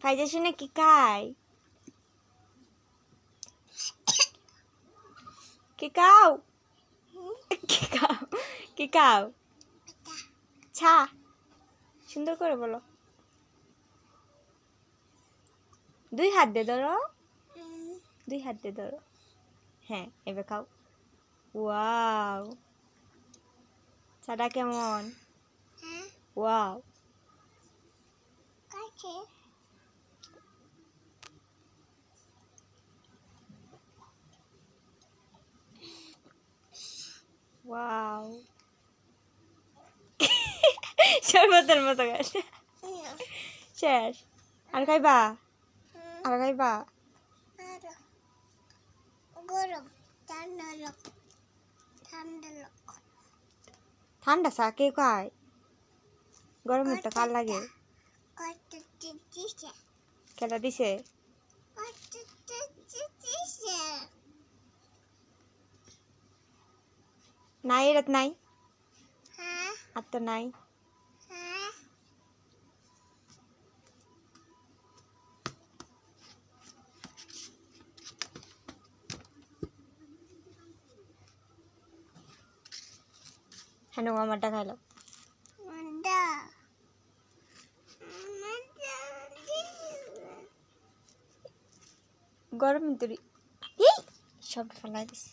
ফাইজা শুনে কি খায় কি খাও কি খাও কি খাও ছা সুন্দর করে বলো। দুই হাত দে ধরো। দুই হাত দে ধরো। হ্যাঁ এবার খাও। ওয়াও। চাটা কেমন? ওয়াও। ওয়াও শরবতের মতো গেছে শেষ আর খাইবা আর খাইবা গরম ঠান্ডা লোক ঠান্ডা লোক ঠান্ডা চা কে খায়? গরমের তো কার লাগে? কত দিছে? নাই এরাত নাই হ্যাঁ আর তো নাই হ্যাঁ হ্যাঁ আমারটা খাইলো মন্দা মন্দা গরম তুরি সব ফেলাই দিস